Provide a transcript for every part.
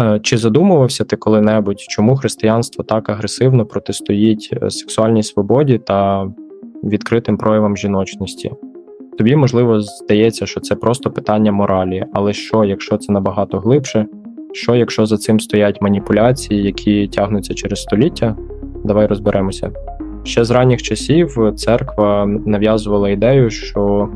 Е, Чи задумувався ти коли-небудь, чому християнство так агресивно протистоїть е, сексуальній свободі та відкритим проявам жіночності? Тобі, можливо, здається, що це просто питання моралі, але що, якщо це набагато глибше? Що, якщо за цим стоять маніпуляції, які тягнуться через століття? Давай розберемося. Ще з ранніх часів церква нав'язувала ідею, що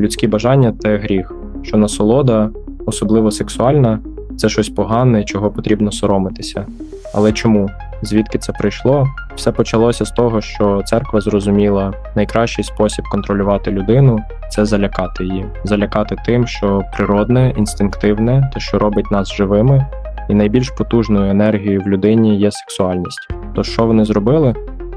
людські бажання це гріх, що насолода, особливо сексуальна, це щось погане, чого потрібно соромитися. Але чому? Звідки це прийшло? Все почалося з того, що церква зрозуміла, найкращий спосіб контролювати людину це залякати її, залякати тим, що природне, інстинктивне, те, що робить нас живими, і найбільш потужною енергією в людині є сексуальність. То що вони зробили?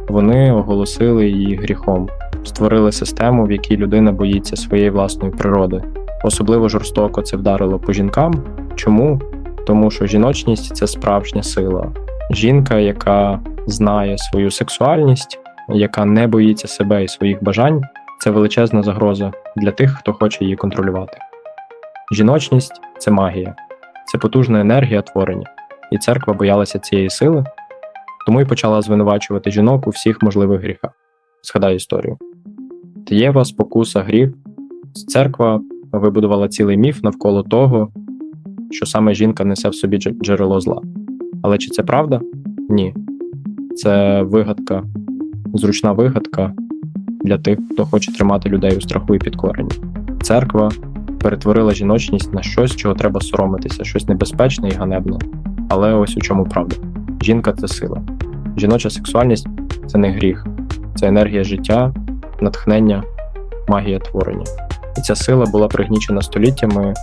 Вони оголосили її гріхом, створили систему, в якій людина боїться своєї власної природи. Особливо жорстоко це вдарило по жінкам. Чому? Тому що жіночність це справжня сила. Жінка, яка знає свою сексуальність, яка не боїться себе і своїх бажань, це величезна загроза для тих, хто хоче її контролювати. Жіночність це магія, це потужна енергія творення, і церква боялася цієї сили, тому й почала звинувачувати жінок у всіх можливих гріхах. Згадай історію. Тієва спокуса гріх, церква вибудувала цілий міф навколо того, що саме жінка несе в собі джерело зла. Але чи це правда? Ні. Це вигадка, зручна вигадка для тих, хто хоче тримати людей у страху і підкоренні. Церква перетворила жіночність на щось, чого треба соромитися, щось небезпечне і ганебне. Але ось у чому правда: жінка це сила. Жіноча сексуальність це не гріх, це енергія життя, натхнення, магія творення. І ця сила була пригнічена століттями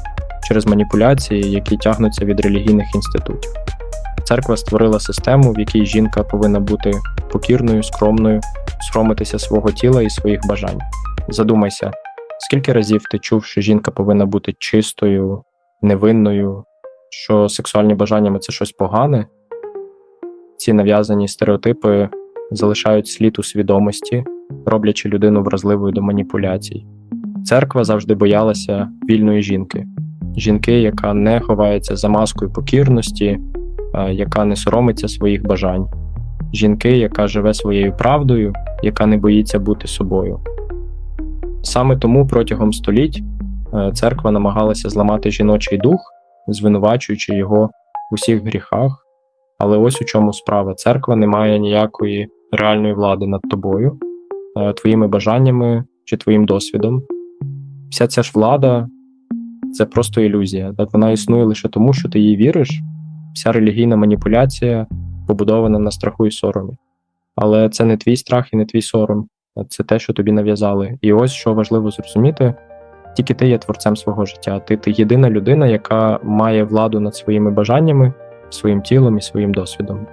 через маніпуляції, які тягнуться від релігійних інститутів. Церква створила систему, в якій жінка повинна бути покірною, скромною, соромитися свого тіла і своїх бажань. Задумайся, скільки разів ти чув, що жінка повинна бути чистою, невинною, що сексуальні бажаннями це щось погане? Ці нав'язані стереотипи залишають слід у свідомості, роблячи людину вразливою до маніпуляцій. Церква завжди боялася вільної жінки, жінки, яка не ховається за маскою покірності, яка не соромиться своїх бажань, жінки, яка живе своєю правдою, яка не боїться бути собою. Саме тому протягом століть церква намагалася зламати жіночий дух, звинувачуючи його в усіх гріхах. Але ось у чому справа: церква не має ніякої реальної влади над тобою, твоїми бажаннями чи твоїм досвідом. Вся ця ж влада це просто ілюзія. Так вона існує лише тому, що ти їй віриш. Вся релігійна маніпуляція побудована на страху і соромі. Але це не твій страх і не твій сором, це те, що тобі нав'язали. І ось що важливо зрозуміти: тільки ти є творцем свого життя. Ти, ти єдина людина, яка має владу над своїми бажаннями, своїм тілом і своїм досвідом.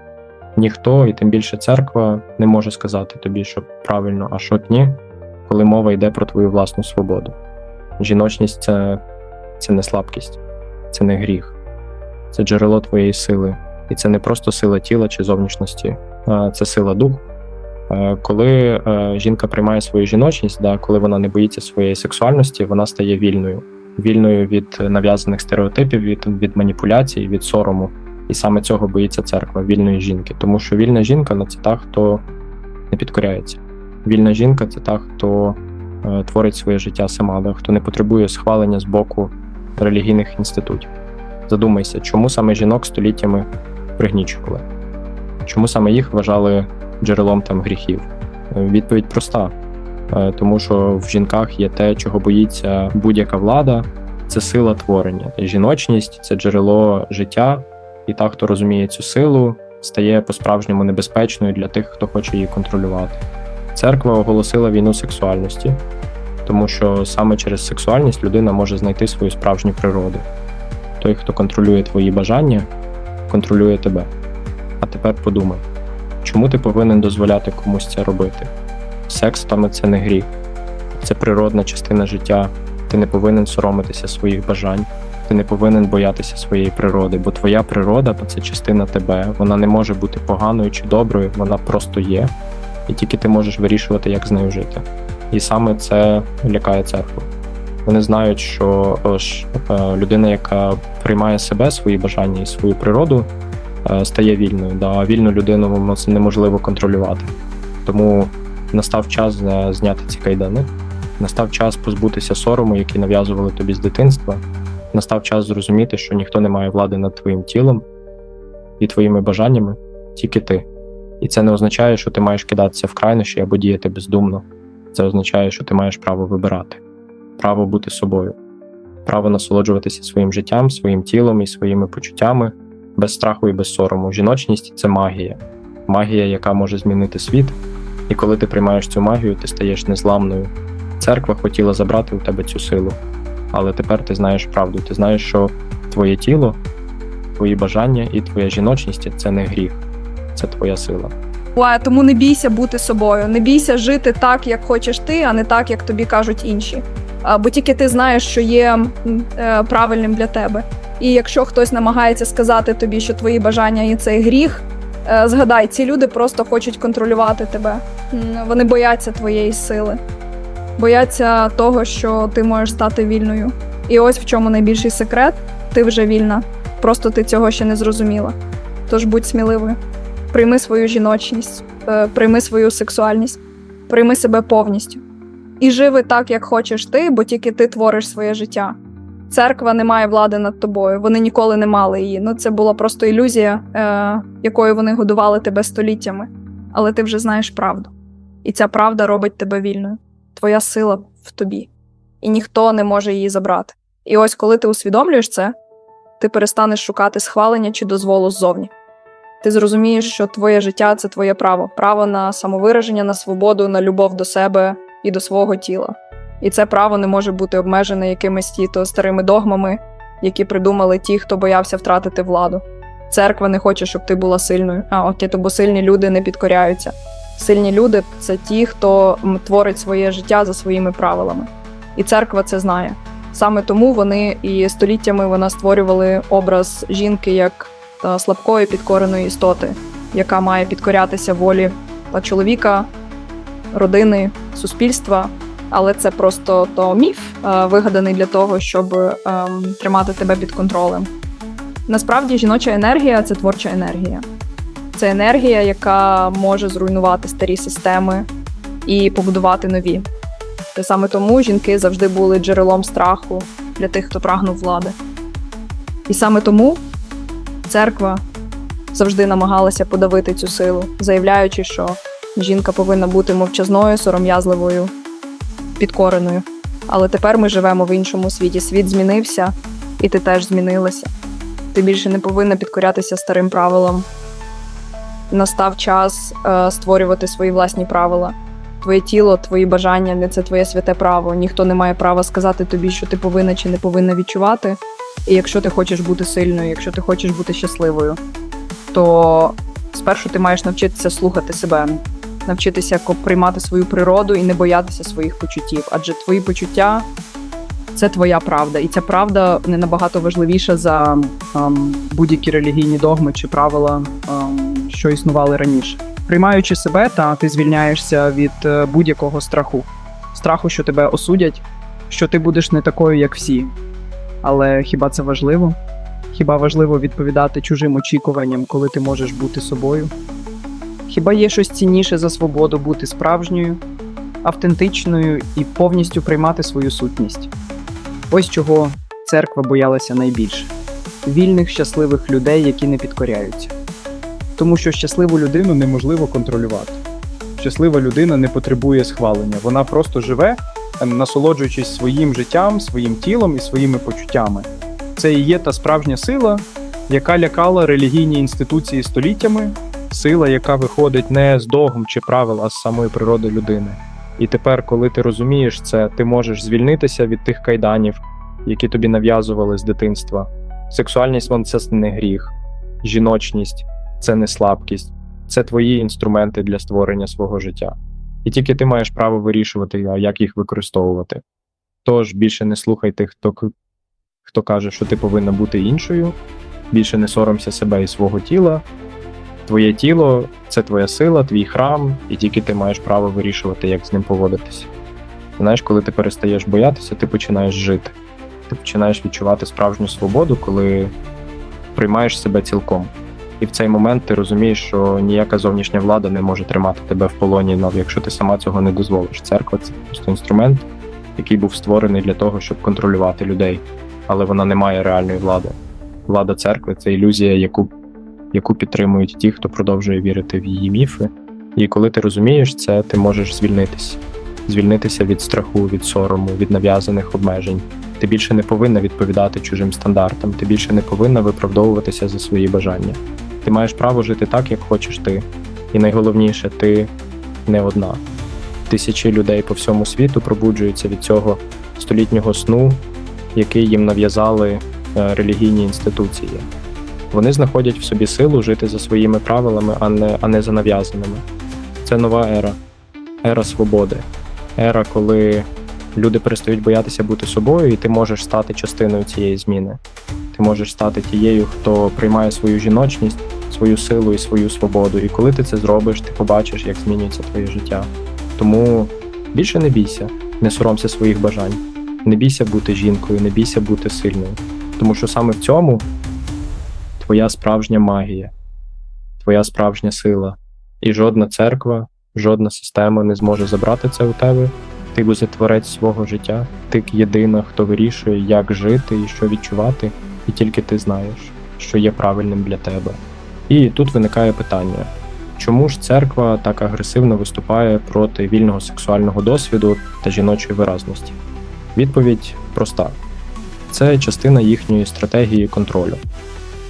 Ніхто, і тим більше церква, не може сказати тобі, що правильно, а що ні, коли мова йде про твою власну свободу. Жіночність це, це не слабкість, це не гріх, це джерело твоєї сили. І це не просто сила тіла чи зовнішності, це сила духу. Е, Коли е, жінка приймає свою жіночність, да, коли вона не боїться своєї сексуальності, вона стає вільною, вільною від нав'язаних стереотипів, від, від маніпуляцій, від сорому. І саме цього боїться церква, вільної жінки. Тому що вільна жінка ну, це та, хто не підкоряється. Вільна жінка це та, хто е, творить своє життя сама, да, хто не потребує схвалення з боку релігійних інститутів. Задумайся, чому саме жінок століттями пригнічували? Чому саме їх вважали джерелом там гріхів? Е, Відповідь проста: Е, тому що в жінках є те, чого боїться будь-яка влада, це сила творення. Жіночність це джерело життя, і та, хто розуміє цю силу, стає по-справжньому небезпечною для тих, хто хоче її контролювати. Церква оголосила війну сексуальності, тому що саме через сексуальність людина може знайти свою справжню природу. Той, хто контролює твої бажання, контролює тебе. А тепер подумай, чому ти повинен дозволяти комусь це робити? Секс там це не гріх, це природна частина життя. Ти не повинен соромитися своїх бажань, ти не повинен боятися своєї природи, бо твоя природа це частина тебе. Вона не може бути поганою чи доброю, вона просто є, і тільки ти можеш вирішувати, як з нею жити. І саме це лякає церкву. Вони знають, що е, ж, е, людина, яка приймає себе, свої бажання і свою природу, е, стає вільною. Да, вільну людину це неможливо контролювати. Тому настав час е, зняти ці кайдани, настав час позбутися сорому, який нав'язували тобі з дитинства. Настав час зрозуміти, що ніхто не має влади над твоїм тілом і твоїми бажаннями, тільки ти. І це не означає, що ти маєш кидатися в крайнощі або діяти бездумно. Це означає, що ти маєш право вибирати, право бути собою, право насолоджуватися своїм життям, своїм тілом і своїми почуттями без страху і без сорому. Жіночність це магія, магія, яка може змінити світ. І коли ти приймаєш цю магію, ти стаєш незламною. Церква хотіла забрати у тебе цю силу, але тепер ти знаєш правду. Ти знаєш, що твоє тіло, твої бажання і твоя жіночність це не гріх, це твоя сила. Тому не бійся бути собою, не бійся жити так, як хочеш ти, а не так, як тобі кажуть інші. Бо тільки ти знаєш, що є е, правильним для тебе. І якщо хтось намагається сказати тобі, що твої бажання і цей гріх, е, згадай, ці люди просто хочуть контролювати тебе. Вони бояться твоєї сили, бояться того, що ти можеш стати вільною. І ось в чому найбільший секрет: ти вже вільна. Просто ти цього ще не зрозуміла. Тож будь сміливою прийми свою жіночність, е, прийми свою сексуальність, прийми себе повністю. І живи так, як хочеш ти, бо тільки ти твориш своє життя. Церква не має влади над тобою, вони ніколи не мали її. Ну це була просто ілюзія, е, якою вони годували тебе століттями. Але ти вже знаєш правду. І ця правда робить тебе вільною. Твоя сила в тобі, і ніхто не може її забрати. І ось коли ти усвідомлюєш це, ти перестанеш шукати схвалення чи дозволу ззовні. Ти зрозумієш, що твоє життя це твоє право, право на самовираження, на свободу, на любов до себе і до свого тіла. І це право не може бути обмежене якимись тіто старими догмами, які придумали ті, хто боявся втратити владу. Церква не хоче, щоб ти була сильною. А окей, то бо сильні люди не підкоряються. Сильні люди це ті, хто творить своє життя за своїми правилами. І церква це знає. Саме тому вони і століттями вона створювали образ жінки як та слабкої підкореної істоти, яка має підкорятися волі чоловіка, родини, суспільства. Але це просто то міф, е, вигаданий для того, щоб ем, тримати тебе під контролем. Насправді, жіноча енергія це творча енергія. Це енергія, яка може зруйнувати старі системи і побудувати нові. Та саме тому жінки завжди були джерелом страху для тих, хто прагнув влади. І саме тому церква завжди намагалася подавити цю силу, заявляючи, що жінка повинна бути мовчазною, сором'язливою, підкореною. Але тепер ми живемо в іншому світі. Світ змінився, і ти теж змінилася. Ти більше не повинна підкорятися старим правилам. Настав час е, створювати свої власні правила. Твоє тіло, твої бажання не це твоє святе право. Ніхто не має права сказати тобі, що ти повинна чи не повинна відчувати. І якщо ти хочеш бути сильною, якщо ти хочеш бути щасливою, то спершу ти маєш навчитися слухати себе, навчитися приймати свою природу і не боятися своїх почуттів. Адже твої почуття це твоя правда, і ця правда не набагато важливіша за ем, будь-які релігійні догми чи правила, ем, що існували раніше. Приймаючи себе, та ти звільняєшся від е, будь-якого страху, страху, що тебе осудять, що ти будеш не такою, як всі. Але хіба це важливо? Хіба важливо відповідати чужим очікуванням, коли ти можеш бути собою? Хіба є щось цінніше за свободу бути справжньою, автентичною і повністю приймати свою сутність? Ось чого церква боялася найбільше вільних, щасливих людей, які не підкоряються. Тому що щасливу людину неможливо контролювати. Щаслива людина не потребує схвалення, вона просто живе, насолоджуючись своїм життям, своїм тілом і своїми почуттями. Це і є та справжня сила, яка лякала релігійні інституції століттями, сила, яка виходить не з догм чи правил, а з самої природи людини. І тепер, коли ти розумієш це, ти можеш звільнитися від тих кайданів, які тобі нав'язували з дитинства. Сексуальність це не гріх, жіночність це не слабкість, це твої інструменти для створення свого життя. І тільки ти маєш право вирішувати, як їх використовувати. Тож більше не слухай тих, хто, хто каже, що ти повинна бути іншою, більше не соромся себе і свого тіла. Твоє тіло це твоя сила, твій храм, і тільки ти маєш право вирішувати, як з ним поводитися. Знаєш, коли ти перестаєш боятися, ти починаєш жити. Ти починаєш відчувати справжню свободу, коли приймаєш себе цілком. І в цей момент ти розумієш, що ніяка зовнішня влада не може тримати тебе в полоні, навіть якщо ти сама цього не дозволиш. Церква це просто інструмент, який був створений для того, щоб контролювати людей, але вона не має реальної влади. Влада церкви це ілюзія, яку, яку підтримують ті, хто продовжує вірити в її міфи. І коли ти розумієш це, ти можеш звільнитися. Звільнитися від страху, від сорому, від нав'язаних обмежень. Ти більше не повинна відповідати чужим стандартам, ти більше не повинна виправдовуватися за свої бажання. Ти маєш право жити так, як хочеш ти. І найголовніше, ти не одна. Тисячі людей по всьому світу пробуджуються від цього столітнього сну, який їм нав'язали е, релігійні інституції. Вони знаходять в собі силу жити за своїми правилами, а не, а не за нав'язаними. Це нова ера, ера свободи, ера, коли люди перестають боятися бути собою, і ти можеш стати частиною цієї зміни. Ти можеш стати тією, хто приймає свою жіночність, свою силу і свою свободу. І коли ти це зробиш, ти побачиш, як змінюється твоє життя. Тому більше не бійся, не соромся своїх бажань, не бійся бути жінкою, не бійся бути сильною. Тому що саме в цьому твоя справжня магія, твоя справжня сила. І жодна церква, жодна система не зможе забрати це у тебе. Ти буде творець свого життя, ти єдина, хто вирішує, як жити і що відчувати, і тільки ти знаєш, що є правильним для тебе. І тут виникає питання: чому ж церква так агресивно виступає проти вільного сексуального досвіду та жіночої виразності? Відповідь проста: це частина їхньої стратегії контролю.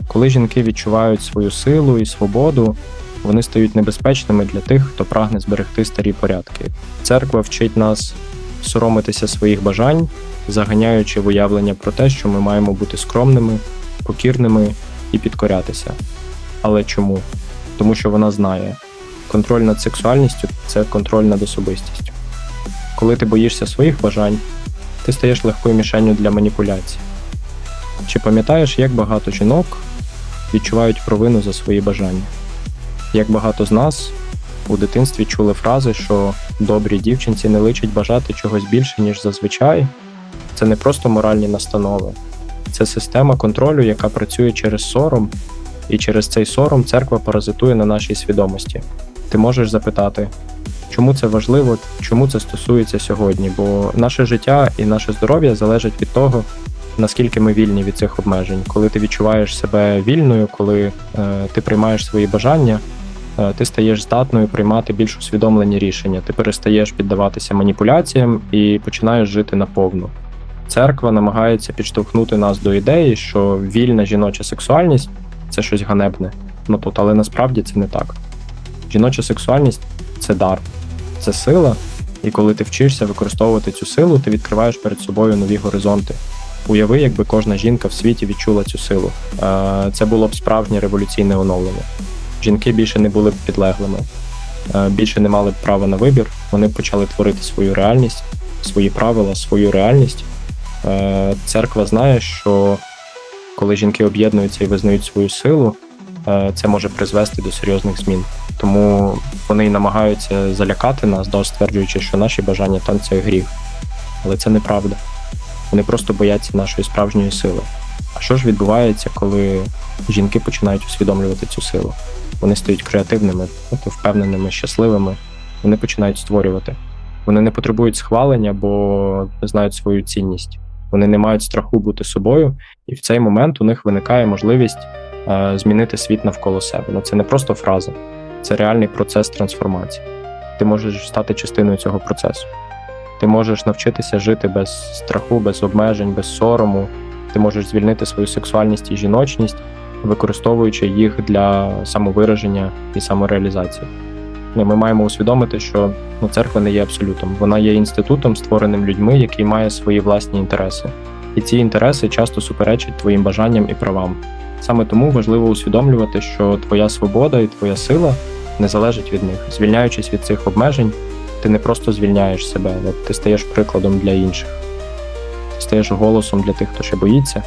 Коли жінки відчувають свою силу і свободу, вони стають небезпечними для тих, хто прагне зберегти старі порядки. Церква вчить нас соромитися своїх бажань, заганяючи в уявлення про те, що ми маємо бути скромними, покірними і підкорятися. Але чому? Тому що вона знає, контроль над сексуальністю це контроль над особистістю. Коли ти боїшся своїх бажань, ти стаєш легкою мішенню для маніпуляцій. Чи пам'ятаєш, як багато жінок відчувають провину за свої бажання? Як багато з нас у дитинстві чули фрази, що добрій дівчинці не личить бажати чогось більше, ніж зазвичай, це не просто моральні настанови, це система контролю, яка працює через сором, і через цей сором церква паразитує на нашій свідомості. Ти можеш запитати, чому це важливо, чому це стосується сьогодні? Бо наше життя і наше здоров'я залежать від того, наскільки ми вільні від цих обмежень. Коли ти відчуваєш себе вільною, коли е, ти приймаєш свої бажання, ти стаєш здатною приймати більш усвідомлені рішення. Ти перестаєш піддаватися маніпуляціям і починаєш жити наповну. Церква намагається підштовхнути нас до ідеї, що вільна жіноча сексуальність це щось ганебне. Ну тут, але насправді це не так. Жіноча сексуальність це дар, це сила, і коли ти вчишся використовувати цю силу, ти відкриваєш перед собою нові горизонти. Уяви, якби кожна жінка в світі відчула цю силу. Е, Це було б справжнє революційне оновлення. Жінки більше не були підлеглими, е, більше не мали права на вибір. Вони почали творити свою реальність, свої правила, свою реальність. Е, Церква знає, що коли жінки об'єднуються і визнають свою силу, е, це може призвести до серйозних змін. Тому вони намагаються залякати нас, да, стверджуючи, що наші бажання там це гріх. Але це неправда. Вони просто бояться нашої справжньої сили. А що ж відбувається, коли жінки починають усвідомлювати цю силу? Вони стають креативними, впевненими, щасливими. Вони починають створювати. Вони не потребують схвалення, бо знають свою цінність. Вони не мають страху бути собою, і в цей момент у них виникає можливість е, змінити світ навколо себе. Ну це не просто фраза, це реальний процес трансформації. Ти можеш стати частиною цього процесу. Ти можеш навчитися жити без страху, без обмежень, без сорому. Ти можеш звільнити свою сексуальність і жіночність, використовуючи їх для самовираження і самореалізації. Ну, Ми маємо усвідомити, що ну, церква не є абсолютом. Вона є інститутом, створеним людьми, який має свої власні інтереси. І ці інтереси часто суперечать твоїм бажанням і правам. Саме тому важливо усвідомлювати, що твоя свобода і твоя сила не залежать від них. Звільняючись від цих обмежень, ти не просто звільняєш себе, от ти стаєш прикладом для інших. Ти стаєш голосом для тих, хто ще боїться,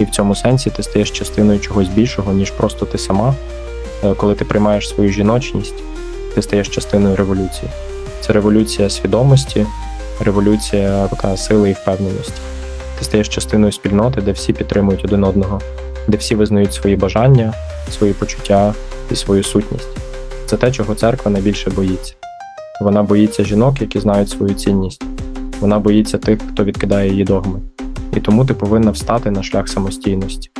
і в цьому сенсі ти стаєш частиною чогось більшого, ніж просто ти сама. Е, Коли ти приймаєш свою жіночність, ти стаєш частиною революції. Це революція свідомості, революція така сили і впевненості. Ти стаєш частиною спільноти, де всі підтримують один одного, де всі визнають свої бажання, свої почуття і свою сутність. Це те, чого церква найбільше боїться. Вона боїться жінок, які знають свою цінність. Вона боїться тих, хто відкидає її догми. І тому ти повинна встати на шлях самостійності.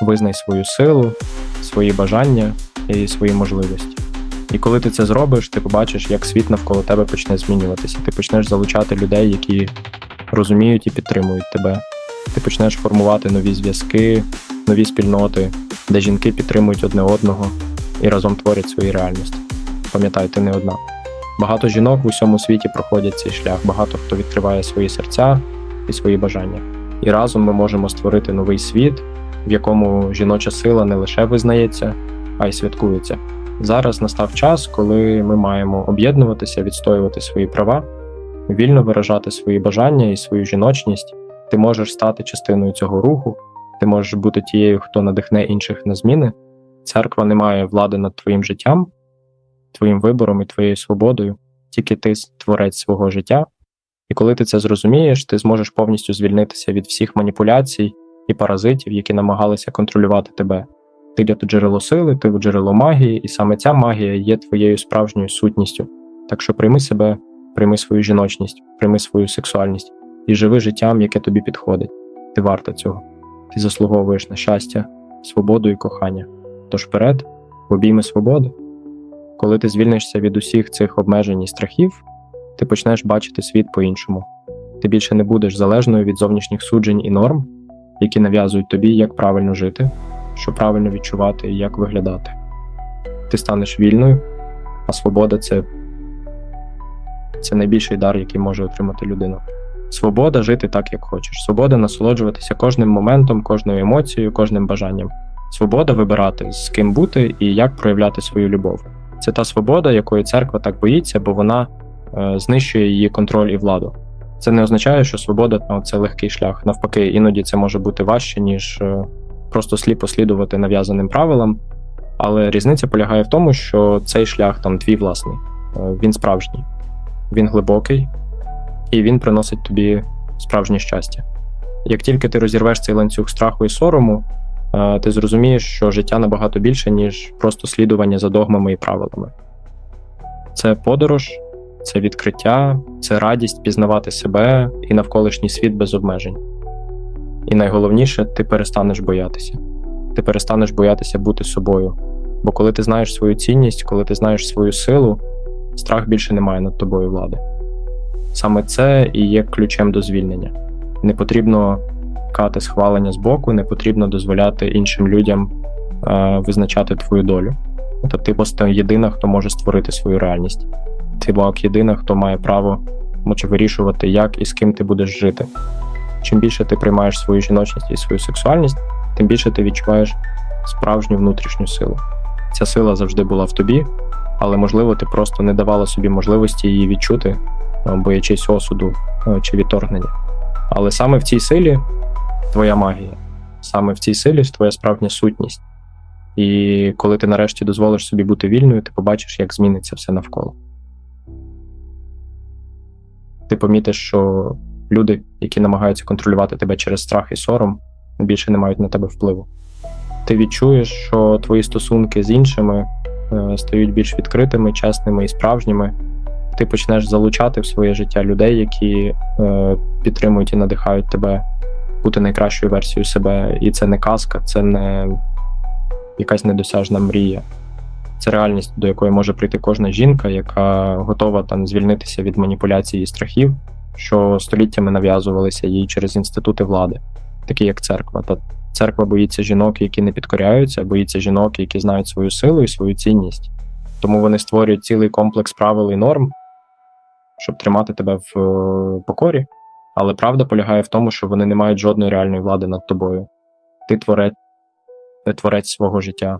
Визнай свою силу, свої бажання і свої можливості. І коли ти це зробиш, ти побачиш, як світ навколо тебе почне змінюватися. Ти почнеш залучати людей, які розуміють і підтримують тебе. Ти почнеш формувати нові зв'язки, нові спільноти, де жінки підтримують одне одного і разом творять свої реальності. Пам'ятай, ти не одна. Багато жінок в усьому світі проходять цей шлях, багато хто відкриває свої серця і свої бажання. І разом ми можемо створити новий світ, в якому жіноча сила не лише визнається, а й святкується. Зараз настав час, коли ми маємо об'єднуватися, відстоювати свої права, вільно виражати свої бажання і свою жіночність. Ти можеш стати частиною цього руху, ти можеш бути тією, хто надихне інших на зміни. Церква не має влади над твоїм життям, твоїм вибором і твоєю свободою, тільки ти творець свого життя. І коли ти це зрозумієш, ти зможеш повністю звільнитися від всіх маніпуляцій і паразитів, які намагалися контролювати тебе. Ти є джерело сили, ти джерело магії, і саме ця магія є твоєю справжньою сутністю. Так що прийми себе, прийми свою жіночність, прийми свою сексуальність і живи життям, яке тобі підходить. Ти варта цього. Ти заслуговуєш на щастя, свободу і кохання. Тож вперед, обійми свободи. Коли ти звільнишся від усіх цих обмежень і страхів, ти почнеш бачити світ по-іншому. Ти більше не будеш залежною від зовнішніх суджень і норм, які нав'язують тобі, як правильно жити, що правильно відчувати і як виглядати. Ти станеш вільною, а свобода це, це найбільший дар, який може отримати людина. Свобода жити так, як хочеш. Свобода насолоджуватися кожним моментом, кожною емоцією, кожним бажанням. Свобода вибирати, з ким бути і як проявляти свою любов. Це та свобода, якої церква так боїться, бо вона е, знищує її контроль і владу. Це не означає, що свобода ну, це легкий шлях. Навпаки, іноді це може бути важче, ніж е, просто сліпо слідувати нав'язаним правилам. Але різниця полягає в тому, що цей шлях там твій власний, Е, він справжній, він глибокий, і він приносить тобі справжнє щастя. Як тільки ти розірвеш цей ланцюг страху і сорому, ти зрозумієш, що життя набагато більше, ніж просто слідування за догмами і правилами. Це подорож, це відкриття, це радість пізнавати себе і навколишній світ без обмежень. І найголовніше, ти перестанеш боятися. Ти перестанеш боятися бути собою. Бо коли ти знаєш свою цінність, коли ти знаєш свою силу, страх більше не має над тобою влади. Саме це і є ключем до звільнення. Не потрібно кати схвалення з боку, не потрібно дозволяти іншим людям е, визначати твою долю. Тобто ти просто єдина, хто може створити свою реальність. Ти Бог єдина, хто має право може вирішувати, як і з ким ти будеш жити. Чим більше ти приймаєш свою жіночність і свою сексуальність, тим більше ти відчуваєш справжню внутрішню силу. Ця сила завжди була в тобі, але можливо ти просто не давала собі можливості її відчути, е, боячись осуду е, чи відторгнення. Але саме в цій силі твоя магія, саме в цій силі твоя справжня сутність. І коли ти нарешті дозволиш собі бути вільною, ти побачиш, як зміниться все навколо. Ти помітиш, що люди, які намагаються контролювати тебе через страх і сором, більше не мають на тебе впливу. Ти відчуєш, що твої стосунки з іншими е, стають більш відкритими, чесними і справжніми. Ти почнеш залучати в своє життя людей, які е, підтримують і надихають тебе бути найкращою версією себе. І це не казка, це не якась недосяжна мрія. Це реальність, до якої може прийти кожна жінка, яка готова там звільнитися від маніпуляцій і страхів, що століттями нав'язувалися їй через інститути влади, такі як церква. Та церква боїться жінок, які не підкоряються, боїться жінок, які знають свою силу і свою цінність. Тому вони створюють цілий комплекс правил і норм, щоб тримати тебе в е, покорі. Але правда полягає в тому, що вони не мають жодної реальної влади над тобою. Ти творець, творець свого життя.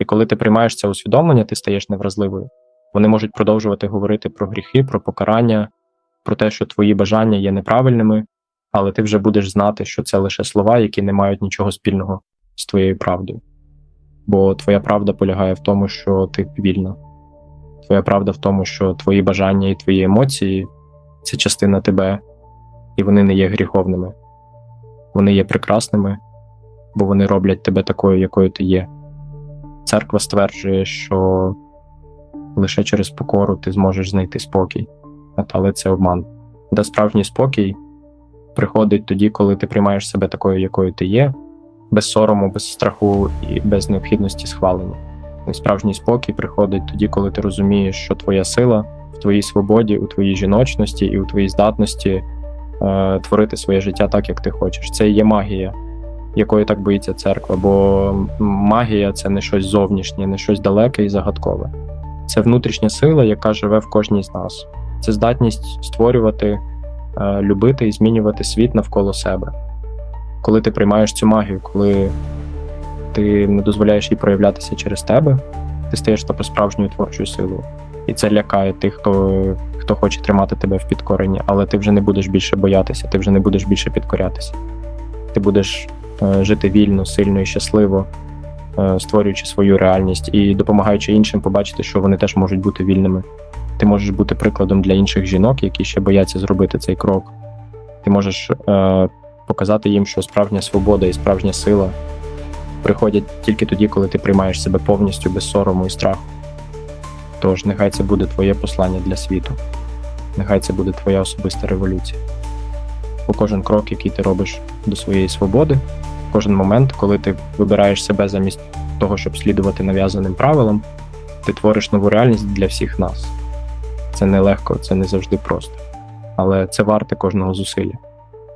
І коли ти приймаєш це усвідомлення, ти стаєш невразливою. Вони можуть продовжувати говорити про гріхи, про покарання, про те, що твої бажання є неправильними, але ти вже будеш знати, що це лише слова, які не мають нічого спільного з твоєю правдою. Бо твоя правда полягає в тому, що ти вільна. Твоя правда в тому, що твої бажання і твої емоції це частина тебе, і вони не є гріховними. Вони є прекрасними, бо вони роблять тебе такою, якою ти є. Церква стверджує, що лише через покору ти зможеш знайти спокій, але це обман. Де справжній спокій приходить тоді, коли ти приймаєш себе такою, якою ти є, без сорому, без страху і без необхідності схвалення. І справжній спокій приходить тоді, коли ти розумієш, що твоя сила в твоїй свободі, у твоїй жіночності і у твоїй здатності е, творити своє життя так, як ти хочеш. Це і є магія, якої так боїться церква, бо магія це не щось зовнішнє, не щось далеке і загадкове. Це внутрішня сила, яка живе в кожній з нас. Це здатність створювати, е, любити і змінювати світ навколо себе. Коли ти приймаєш цю магію, коли ти не дозволяєш їй проявлятися через тебе, ти стаєш тобі справжньою творчою силою. І це лякає тих, хто, хто хоче тримати тебе в підкоренні, але ти вже не будеш більше боятися, ти вже не будеш більше підкорятися. Ти будеш е, жити вільно, сильно і щасливо, е, створюючи свою реальність і допомагаючи іншим побачити, що вони теж можуть бути вільними. Ти можеш бути прикладом для інших жінок, які ще бояться зробити цей крок. Ти можеш е, показати їм, що справжня свобода і справжня сила приходять тільки тоді, коли ти приймаєш себе повністю без сорому і страху. Тож нехай це буде твоє послання для світу, нехай це буде твоя особиста революція. Бо кожен крок, який ти робиш до своєї свободи, кожен момент, коли ти вибираєш себе замість того, щоб слідувати нав'язаним правилам, ти твориш нову реальність для всіх нас. Це не легко, це не завжди просто. Але це варте кожного зусилля.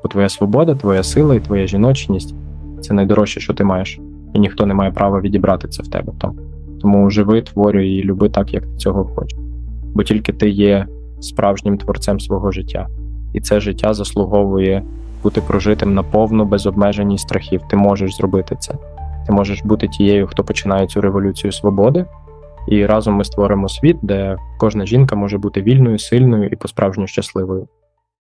Бо твоя свобода, твоя сила і твоя жіночність це найдорожче, що ти маєш, і ніхто не має права відібрати це в тебе. Том. Тому живи, творюй і люби так, як ти цього хочеш. Бо тільки ти є справжнім творцем свого життя, і це життя заслуговує бути прожитим наповну без обмежень і страхів. Ти можеш зробити це. Ти можеш бути тією, хто починає цю революцію свободи, і разом ми створимо світ, де кожна жінка може бути вільною, сильною і по-справжньому щасливою.